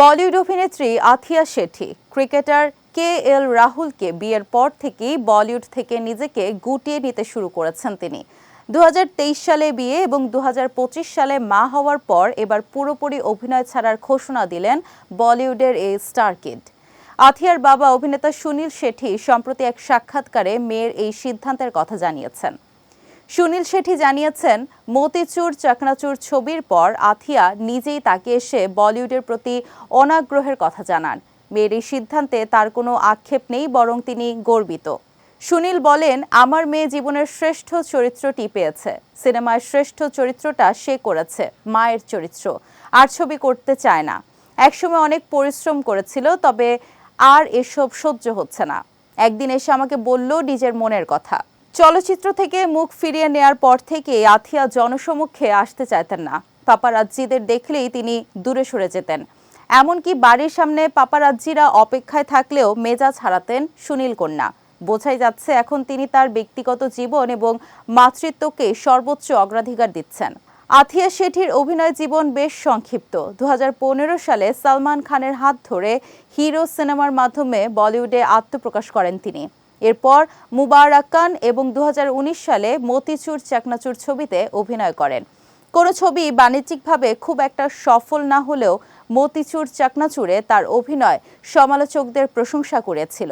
বলিউড অভিনেত্রী Athiya Shetty, cricketer K L রাহুলকে বিয়ের পর থেকেই বলিউড থেকে নিজেকে গুটিয়ে নিতে শুরু করেছেন তিনি। দু হাজার তেইশ সালে বিয়ে এবং দু হাজার পঁচিশ সালে মা হওয়ার পর এবার পুরোপুরি অভিনয় ছাড়ার ঘোষণা দিলেন বলিউডের এই স্টার কিড। আথিয়ার বাবা অভিনেতা সুনীল শেঠি সম্প্রতি এক সাক্ষাৎকারে মেয়ের এই সিদ্ধান্তের কথা জানিয়েছেন। সুনীল শেঠি জানিয়েছেন, মতিচুর চাকনাচুর ছবির পর আথিয়া নিজেই তাকে এসে বলিউডের প্রতি অনাগ্রহের কথা জানান। মেয়ের এই সিদ্ধান্তে তার কোনো আক্ষেপ নেই, বরং তিনি গর্বিত। সুনীল বলেন, আমার মেয়ে জীবনের শ্রেষ্ঠ চরিত্রটি পেয়েছে। সিনেমার শ্রেষ্ঠ চরিত্রটা সে করেছে, মায়ের চরিত্র। আর ছবি করতে চায় না। একসময় অনেক পরিশ্রম করেছিল, তবে আর এসব সহ্য হচ্ছে না। একদিন এসে আমাকে বলল, নিজের মনের কথা। চলচ্চিত্র থেকে মুখ ফিরিয়ে নেয়ার পর থেকে আথিয়া জনসমক্ষে আসতে চাইতেন না। পাপারাজ্জিদের দেখলেই তিনি দূরে সরে যেতেন। এমনকি বাড়ির সামনে পাপারাজ্জিরা অপেক্ষায় থাকলেও মেজাজ হারাতেন সুনীল কন্যা। বোঝাই যাচ্ছে এখন তিনি তার ব্যক্তিগত জীবন এবং মাতৃত্বকে সর্বোচ্চ অগ্রাধিকার দিচ্ছেন। আথিয়া শেঠির অভিনয় জীবন বেশ সংক্ষিপ্ত। দু হাজার পনেরো সালে সালমান খানের হাত ধরে হিরো সিনেমার মাধ্যমে বলিউডে আত্মপ্রকাশ করেন তিনি। এরপর মুবারাকান এবং দু হাজার উনিশ সালে মতিচুর চাকনাচুর ছবিতে অভিনয় করেন। কোনো ছবি বাণিজ্যিকভাবে খুব একটা সফল না হলেও মতিচুর চাকনাচুরে তার অভিনয় সমালোচকদের প্রশংসা করেছিল।